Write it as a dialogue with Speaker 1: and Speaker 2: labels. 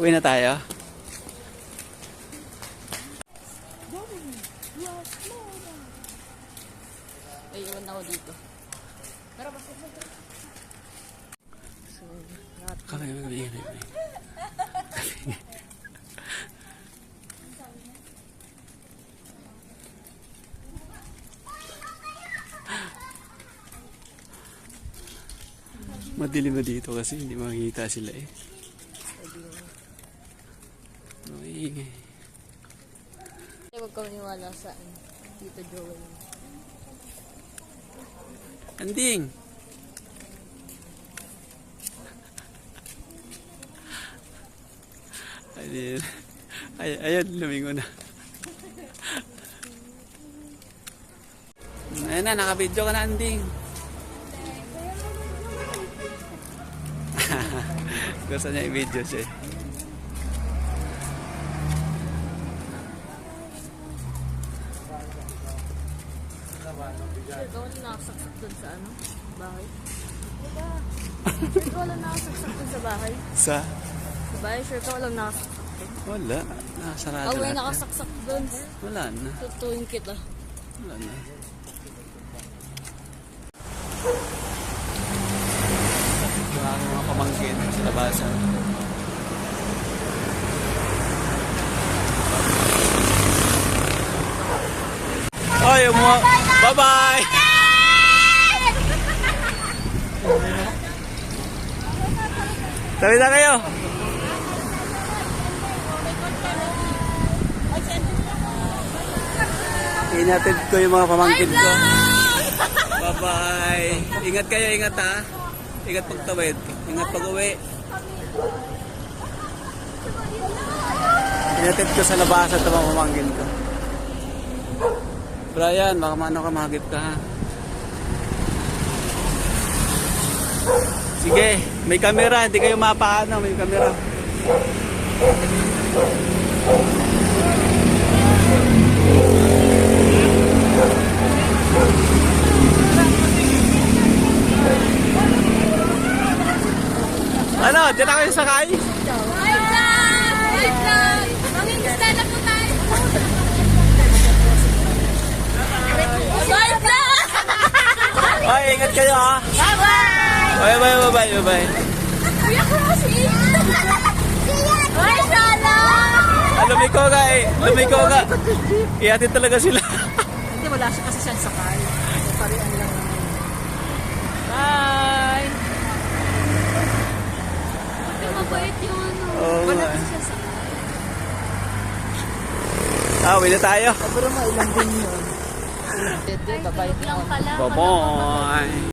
Speaker 1: Uwi na tayo.
Speaker 2: Ay, iwan ako dito. Pero basta So, lahat.
Speaker 1: Kami mag-iinay. Madilim na dito kasi hindi makikita sila eh. Maingay.
Speaker 2: Ay, huwag ka maniwala sa ano, Tito Joel.
Speaker 1: Anding! Ayun. Ay, ayun, lumingo na. Ayun na, nakabidyo ka na, Anding. Gusto niya i-video siya. eh.
Speaker 2: Sure, ikaw wala nakasaksak dun sa ano? Bahay? Diba? Sure, ikaw wala nakasaksak dun sa bahay?
Speaker 1: Sa?
Speaker 2: Sa bahay, sure, ikaw wala nakasaksak dun.
Speaker 1: Wala. Nakasarado
Speaker 2: Oh,
Speaker 1: lahat.
Speaker 2: nakasaksak dun.
Speaker 1: Wala na.
Speaker 2: Tutuin kita.
Speaker 1: Wala na. Aking mga pamangkin sa labasan. Oh, yung mga... Bye-bye! Tabi na kayo! Inatid ko yung mga pamangkin ko. Bye-bye. Ingat kayo, ingat ha. Ingat pagtawid. Ingat pag uwi. Inatid ko sa labasan ito mga pamangkin ko. Brian, baka maano ka mahagip ka. Sige, may camera, hindi kayo mapaano, may camera. Ano, dyan na kayo sakay?
Speaker 3: Wait lang! Wait lang! Mangingisda na po tayo! Wait lang!
Speaker 1: Ay, ingat kayo ha.
Speaker 3: Bye-bye!
Speaker 1: Bye bye bye bye bye.
Speaker 3: Kuya ko si Ay, sana!
Speaker 1: Ah, lumiko ka eh. Lumiko ka. Ihatid talaga sila.
Speaker 2: Hindi, wala siya kasi siyang sakay. Parian lang. Bye!
Speaker 3: Ate, mabait.
Speaker 1: Oo
Speaker 2: Wala kasi siyang sakay.
Speaker 1: Ah, na tayo.
Speaker 2: Pero mailang din yun.
Speaker 1: Bye-bye.